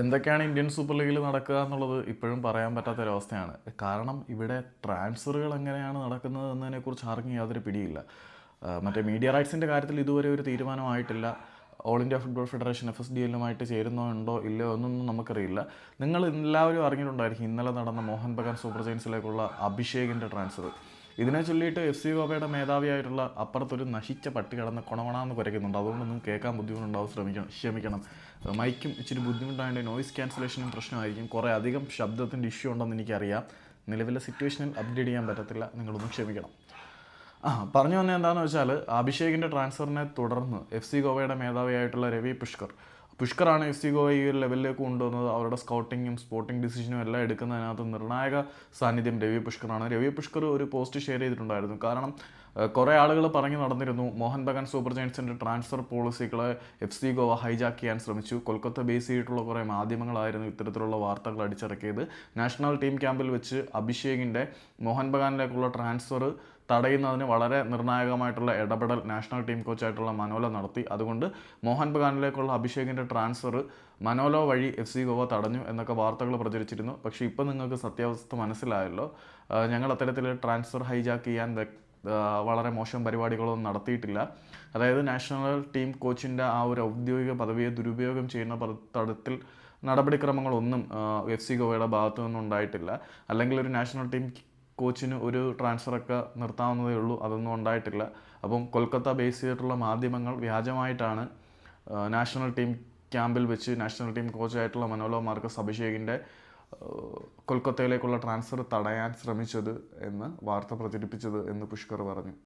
എന്തൊക്കെയാണ് Indian super ലീഗിൽ നടക്കുക എന്നുള്ളത് ഇപ്പോഴും പറയാൻ പറ്റാത്തൊരവസ്ഥയാണ് കാരണം ഇവിടെ ട്രാൻസ്ഫറുകൾ എങ്ങനെയാണ് നടക്കുന്നത് എന്നതിനെക്കുറിച്ച് ആർക്കും യാതൊരു പിടിയില്ല. മറ്റേ മീഡിയ റൈറ്റ്സിന്റെ കാര്യത്തിൽ ഇതുവരെ ഒരു തീരുമാനമായിട്ടില്ല. All India football federation F S D എല്ലുമായിട്ട് ചേരുന്നോ ഉണ്ടോ ഇല്ലയോ എന്നൊന്നും നമുക്കറിയില്ല. നിങ്ങൾ എല്ലാവരും അറിഞ്ഞിട്ടുണ്ടായിരിക്കും ഇന്നലെ നടന്ന മോഹൻ ബഗാൻ സൂപ്പർ ജയൻസിലേക്കുള്ള അഭിഷേകിന്റെ ട്രാൻസ്ഫർ. ഇതിനെ ചൊല്ലിയിട്ട് എഫ് സി ഗോവയുടെ മേധാവിയായിട്ടുള്ള അപ്പുറത്തൊരു നശിച്ച പട്ടി കിടന്ന് കുണവണാന്ന് കുരയ്ക്കുന്നുണ്ട്. അതുകൊണ്ടൊന്നും കേൾക്കാൻ ബുദ്ധിമുട്ടുണ്ടാവും. ശ്രമിക്കണം ക്ഷമിക്കണം. മൈക്കും ഇച്ചിരി ബുദ്ധിമുട്ടായതിന്റെ നോയിസ് ക്യാൻസലേഷനും പ്രശ്നമായിരിക്കും. കുറേ അധികം ശബ്ദത്തിന്റെ ഇഷ്യൂ ഉണ്ടെന്ന് എനിക്കറിയാം. നിലവിലെ സിറ്റുവേഷനിൽ അപ്ഡേറ്റ് ചെയ്യാൻ പറ്റത്തില്ല. നിങ്ങളൊന്നും ക്ഷമിക്കണം. ആ പറഞ്ഞു വന്നത് എന്താണെന്ന് വെച്ചാൽ അഭിഷേകിന്റെ ട്രാൻസ്ഫറിനെ തുടർന്ന് എഫ് സി ഗോവയുടെ മേധാവിയായിട്ടുള്ള രവി പുഷ്കർ പുഷ്കറാണ് എഫ് സി ഈ ഒരു ലെവലിലേക്ക് കൊണ്ടുവന്നത്. അവരുടെ സ്കൗട്ടിങ്ങും സ്പോർട്ടിംഗ് ഡിസിഷനും എല്ലാം എടുക്കുന്നതിനകത്ത് നിർണായക സാന്നിധ്യം രവി പുഷ്കറാണ്. രവി പുഷ്കർ ഒരു പോസ്റ്റ് ഷെയർ ചെയ്തിട്ടുണ്ടായിരുന്നു. കാരണം കുറേ ആളുകൾ പറഞ്ഞു നടന്നിരുന്നു മോഹൻ ബഗാൻ സൂപ്പർ ജയൻസിന്റെ ട്രാൻസ്ഫർ പോളിസികളെ എഫ് സി ഗോവ ഹൈജാക്ക് ചെയ്യാൻ ശ്രമിച്ചു. കൊൽക്കത്ത ബേസ് ചെയ്തിട്ടുള്ള കുറേ മാധ്യമങ്ങളായിരുന്നു ഇത്തരത്തിലുള്ള വാർത്തകൾ അടിച്ചിറക്കിയത്. നാഷണൽ ടീം ക്യാമ്പിൽ വെച്ച് അഭിഷേകിന്റെ മോഹൻ ബഗാനിലേക്കുള്ള ട്രാൻസ്ഫർ തടയുന്നതിന് വളരെ നിർണായകമായിട്ടുള്ള ഇടപെടൽ നാഷണൽ ടീം കോച്ചായിട്ടുള്ള മനോല നടത്തി. അതുകൊണ്ട് മോഹൻ ബഗാനിലേക്കുള്ള അഭിഷേകിന്റെ ട്രാൻസ്ഫർ മനോലോ വഴി എഫ് സി ഗോവ തടഞ്ഞു എന്നൊക്കെ വാർത്തകൾ പ്രചരിച്ചിരുന്നു. പക്ഷേ ഇപ്പോൾ നിങ്ങൾക്ക് സത്യാവസ്ഥ മനസ്സിലായല്ലോ. ഞങ്ങൾ അത്തരത്തിൽ ട്രാൻസ്ഫർ ഹൈജാക്ക് ചെയ്യാൻ വളരെ മോശം പരിപാടികളൊന്നും നടത്തിയിട്ടില്ല. അതായത് നാഷണൽ ടീം കോച്ചിന്റെ ആ ഒരു ഔദ്യോഗിക പദവിയെ ദുരുപയോഗം ചെയ്യുന്ന തരത്തിൽ നടപടിക്രമങ്ങളൊന്നും എഫ് സി ഗോവയുടെ ഭാഗത്തു നിന്നും ഉണ്ടായിട്ടില്ല അല്ലെങ്കിൽ ഒരു നാഷണൽ ടീം കോച്ചിന് ഒരു ട്രാൻസ്ഫറൊക്കെ നിർത്താവുന്നതേ ഉള്ളൂ അതൊന്നും ഉണ്ടായിട്ടില്ല. അപ്പം കൊൽക്കത്ത ബേസ് ചെയ്തിട്ടുള്ള മാധ്യമങ്ങൾ വ്യാജമായിട്ടാണ് നാഷണൽ ടീം ക്യാമ്പിൽ വെച്ച് നാഷണൽ ടീം കോച്ചായിട്ടുള്ള മനോലോ മാർക്കസ് അഭിഷേകിന്റെ കൊൽക്കത്തയിലേക്കുള്ള ട്രാൻസ്ഫർ തടയാൻ ശ്രമിച്ചത് എന്ന് വാർത്ത പ്രചരിപ്പിച്ചത് എന്ന് പുഷ്കർ പറഞ്ഞു.